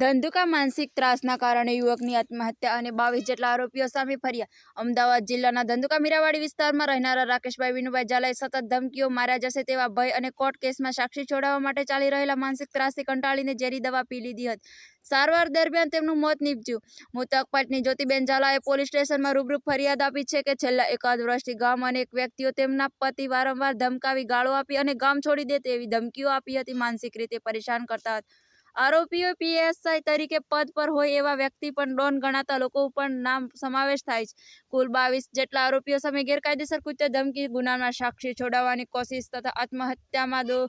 ધંધુકા માનસિક ત્રાસના કારણે યુવકની આત્મહત્યા અને બાવીસ જેટલા આરોપીઓ સામે ફર્યા. અમદાવાદ જિલ્લાના ધંધુકા મીરાવાડી વિસ્તારમાં રહેનારા રાકેશભાઈ વિનુભાઈ ઝાલાએ સતત ધમકીઓ માર્યા જશે તેવા ભય અને કોર્ટ કેસમાં સાક્ષી છોડાવવા માટે ચાલી રહેલા માનસિક ત્રાસથી કંટાળીને ઝેરી દવા પી લીધી હતી. સારવાર દરમિયાન તેમનું મોત નીપજ્યું. મૃતક પત્ની જ્યોતિબેન ઝાલાએ પોલીસ સ્ટેશનમાં રૂબરૂ ફરિયાદ આપી છે કે છેલ્લા એકાદ વર્ષથી ગામ અનેક વ્યક્તિઓ તેમના પતિ વારંવાર ધમકાવી ગાળો આપી અને ગામ છોડી દે તેવી ધમકીઓ આપી હતી. માનસિક રીતે પરેશાન કરતા હતા. આરોપીઓ પીએસઆઈ તરીકે પદ પર હોય એવા વ્યક્તિ પણ ડોન ગણાતા લોકો પણ નામ સમાવેશ થાય છે. કુલ બાવીસ જેટલા આરોપીઓ સામે ગેરકાયદેસર કૃત્ય ધમકી, ગુનામાં સાક્ષી છોડાવવાની કોશિશ તથા આત્મહત્યામાં દો,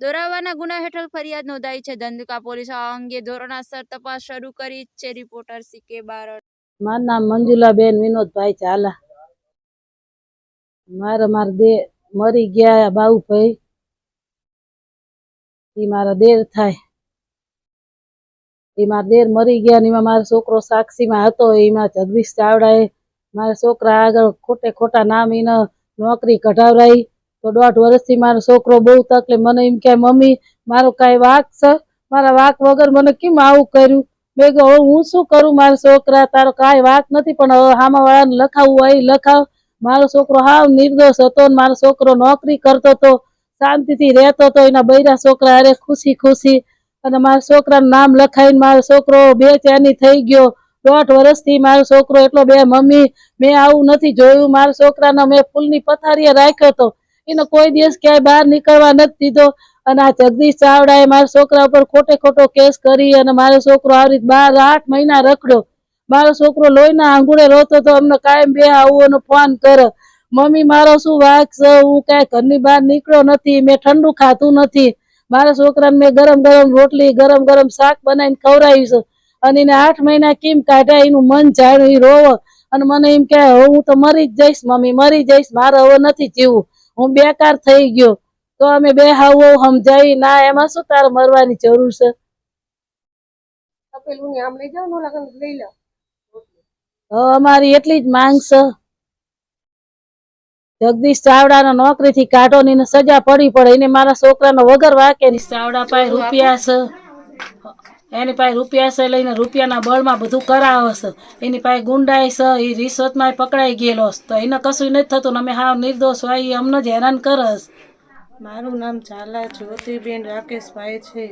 દોરાવવાના ગુના હેઠળ ફરિયાદ નોંધાઈ છે. ધંધુકા પોલીસ આ અંગે ધોરણસર તપાસ શરૂ કરી છે. Reporter CK Barad. મારું નામ મંજુલાબેન વિનોદભાઈ ચાલા મારા મારા દે, મરી ગયા બાબુભાઈ એ મારા દેર થાય. એ મારા દેર મરી ગયા ને એમાં મારો છોકરો સાક્ષીમાં હતો, એમાં જગદીશ ચાવડાએ મારા છોકરા આગળ ખોટે ખોટા નામ એને નોકરી કઢાવરાઈ. તો દોઢ વર્ષથી મારો છોકરો બહુ તકલીફ. મને એમ કે, મમ્મી, મારો કાંઈ વાક છે? મારા વાક વગર મને કેમ આવું કર્યું? મેં કહ્યું હવે હું શું કરું મારા છોકરા? તારો કાંઈ વાત નથી, પણ હવે સામાવાળાને લખાવું હોય લખાવ. મારો છોકરો હાવ નિર્દોષ હતો ને મારો છોકરો નોકરી કરતો હતો શાંતિથી રહેતો હતો એના બૈરા છોકરા અરે ખુશી ખુશી અને મારા છોકરાનું નામ લખાઈને મારો છોકરો બે ચારની થઈ ગયો. દોઢ વર્ષથી મારો છોકરો એટલો બે, મમ્મી, મેં આવું નથી જોયું. મારા છોકરાને મેં ફૂલની પથારીએ રાખ્યો હતો. એને કોઈ દિવસ ક્યાંય બહાર નીકળવા નથી દીધો. અને આ જગદીશ ચાવડાએ મારા છોકરા ઉપર ખોટે ખોટો કેસ કરી અને મારો છોકરો આવી રીતે બાર આઠ મહિના રખડ્યો. મારો છોકરો લોહીના આંગુડે રોતો તો અમને કાયમ બે આવું ફોન કર. મમ્મી, મારો શું વાક છે? હું કાંઈ ઘરની બહાર નીકળ્યો નથી. મેં ઠંડુ ખાતું નથી. મારા છોકરાને મેં ગરમ ગરમ રોટલી ગરમ ગરમ શાક બનાવીને ખવડાવ્યું છે. અને એને આઠ મહિના કેમ કાઢ્યા એનું મન જાણ્યું એ રોવો. અને મને એમ કે હું તો મરી જ જઈશ મમ્મી મરી જઈશ મારે હવે નથી જીવવું. હું બેકાર થઈ ગયો. તો અમે બે હાવ સમજાવી ના એમાં શું તારે મરવાની જરૂર છે? પેલું આમ લઈ જાઓ ને લઈ લો. અમારી એટલી જ માંગ છે. જગદીશ ચાવડાનો નોકરીથી કાઢો ની એને સજા પડી પડે. એને મારા છોકરાનો વગર વાકે ચાવડા પાસે રૂપિયા છે. એની પાસે રૂપિયા છે લઈને રૂપિયાના બળમાં બધું કરાવે છે. એની પાસે ગુંડાઈ છે એ રિશ્વતમાં પકડાઈ ગયેલો તો એને કશું નથી થતું ને અમે હાવ નિર્દોષ હોય એ અમને જ હેરાન કરસ મારું નામ ઝાલા જ્યોતિબેન રાકેશભાઈ છે.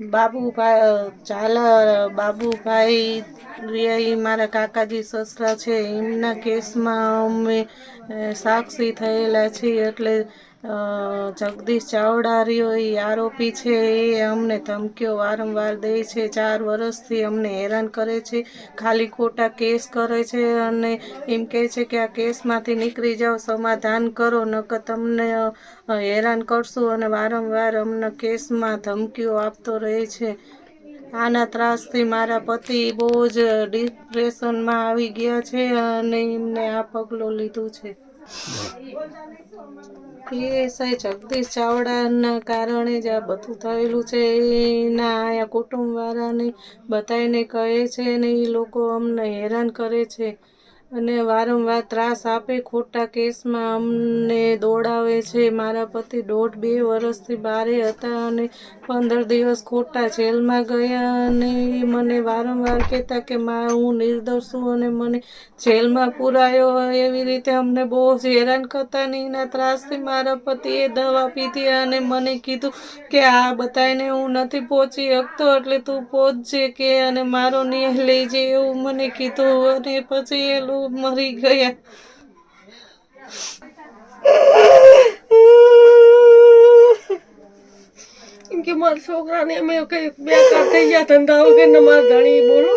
બાબુભાઈ ઝાલા બાબુભાઈ રિયાઈ, મારા કાકાજી સસરા છે. એમના કેસમાં અમે સાક્ષી થયેલા છીએ એટલે જગદીશ ચાવડા રહ્યો એ આરોપી છે, એ અમને ધમકીઓ વારંવાર દે છે. ચાર વર્ષથી અમને હેરાન કરે છે, ખાલી ખોટા કેસ કરે છે અને એમ કહે છે કે આ કેસમાંથી નીકળી જાઓ, સમાધાન કરો, નકર તમને હેરાન કરશું અને વારંવાર અમને કેસમાં ધમકીઓ આપતો રહે છે. આના ત્રાસથી મારા પતિ બહુ જ ડિપ્રેશનમાં આવી ગયા છે અને એમને આ પગલું લીધું છે. પીએસઆઈ જગદીશ ચાવડાના કારણે જ આ બધું થયેલું છે. એના આયા કુટુંબવાળાને બધાને કહે છે ને એ લોકો અમને હેરાન કરે છે. અને વારંવાર ત્રાસ આપે. ખોટા કેસમાં અમને દોડાવે છે. મારા પતિ દોઢ બે વર્ષથી બારે હતા અને પંદર દિવસ ખોટા જેલમાં ગયા અને મને વારંવાર કહેતા કે, મા, હું નિર્દોષ છું અને મને જેલમાં પુરાયો એવી રીતે અમને બહુ જ હેરાન કરતા ને એના ત્રાસથી મારા પતિએ દવા પીધી અને મને કીધું કે, આ બધાને હું નથી પહોંચી શકતો, એટલે તું પહોંચજે કે, અને મારો ન્યાય લઈ જે એવું મને કીધું અને પછી એ મરી ગયા. કે મારા છોકરાને અમે કઈ બે કાર થઈ ગયા ધંધા વગર ને મારા ધણી બોલો.